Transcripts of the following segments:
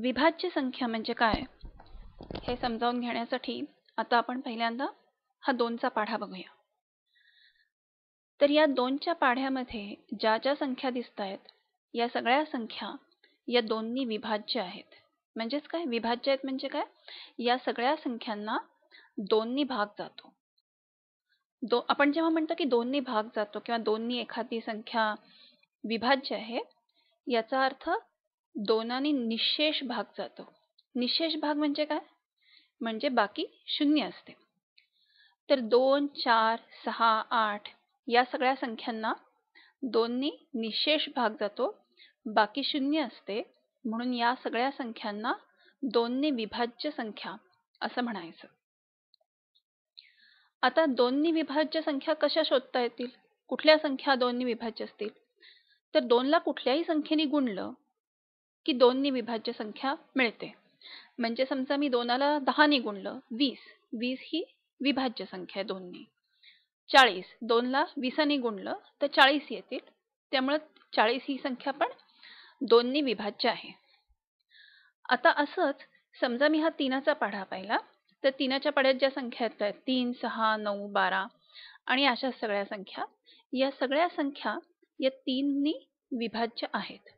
विभाज्य संख्या म्हणजे काय? हे समजावून घेण्यासाठी आता आपण पहिल्यांदा हा दोनचा पाढा बघूया. तर या दोनच्या पाढ्यामध्ये ज्या ज्या संख्या दिसत आहेत या सगळ्या संख्या या दोन्ही विभाज्य आहेत. म्हणजेच काय? विभाज्य आहेत म्हणजे काय? या सगळ्या संख्यांना दोन्ही भाग जातो. दो आपण जेव्हा म्हणतो की दोन्ही भाग जातो किंवा दोन्ही एखादी संख्या विभाज्य आहे याचा अर्थ दोनाने निशेष भाग जातो. निशेष भाग म्हणजे काय? म्हणजे बाकी शून्य असते. तर दोन चार सहा आठ या सगळ्या संख्यांना दोननी निशेष भाग जातो. बाकी शून्य असते. म्हणून या सगळ्या संख्यांना दोन्ही विभाज्य संख्या असं म्हणायचं. आता दोन्ही विभाज्य संख्या कशा शोधता येतील? कुठल्या संख्या दोन्ही विभाज्य असतील? तर दोनला कुठल्याही संख्येने गुणलं की दोन्ही विभाज्य संख्या मिळते. म्हणजे समजा मी दोनाला दहाने गुणलं वीस. वीस ही विभाज्य संख्या आहे दोन्ही. चाळीस. दोनला विसाने गुणलं तर चाळीस येतील. त्यामुळं चाळीस ही संख्या पण दोन्ही विभाज्य आहे. आता असंच समजा मी हा तीनाचा पाढा पाहिला तर तीनाच्या पाढ्यात ज्या संख्या आहेत तीन सहा नऊ बारा आणि अशा सगळ्या संख्या. या सगळ्या संख्या या तीननी विभाज्य आहेत.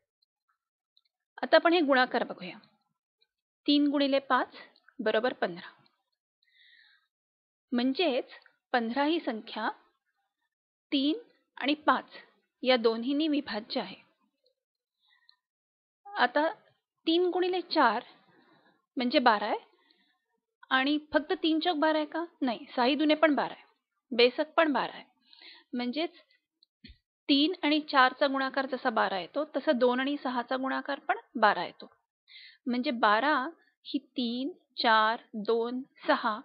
आता आपण हे गुणाकार बघूया. तीन गुणिले पाच बरोबर पंधरा. म्हणजेच पंधरा ही संख्या तीन आणि पाच या दोन्हीनी विभाज्य आहे. आता तीन गुणिले चार म्हणजे बारा आहे. आणि फक्त तीन चौक बारा आहे का? नाही साही दुने पण बारा आहे. बेसक पण बारा आहे. म्हणजेच तीन आणि चारचा गुणाकार जसा बारा येतो तसा दोन आणि सहाचा गुणाकार पण बारा येतो. म्हणजे बारा ही तीन चार दोन सहा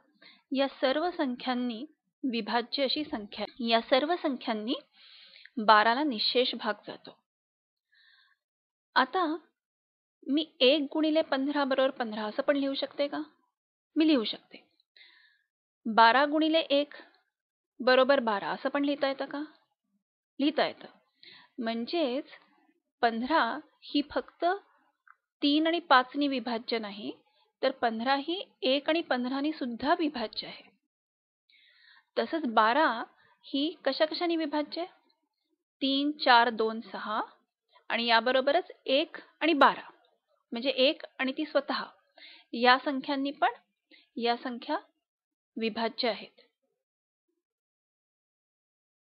या सर्व संख्यांनी विभाज्य अशी संख्या या सर्व संख्यांनी बाराला निशेष भाग जातो. आता मी एक गुणिले पंधरा बरोबर पंधरा असं पण लिहू शकते का? मी लिहू शकते. बारा गुणिले एक बरोबर बारा असं पण लिहिता येतं का? लिहिता येतं. म्हणजेच पंधरा ही फक्त तीन आणि पाचनी विभाज्य नाही तर पंधरा ही एक आणि पंधरानी सुद्धा विभाज्य आहे. तसंच बारा ही कशा कशाने विभाज्य? आहे तीन चार दोन सहा आणि याबरोबरच एक आणि बारा. म्हणजे एक आणि ती स्वतः. या संख्यांनी पण या संख्या विभाज्य आहेत.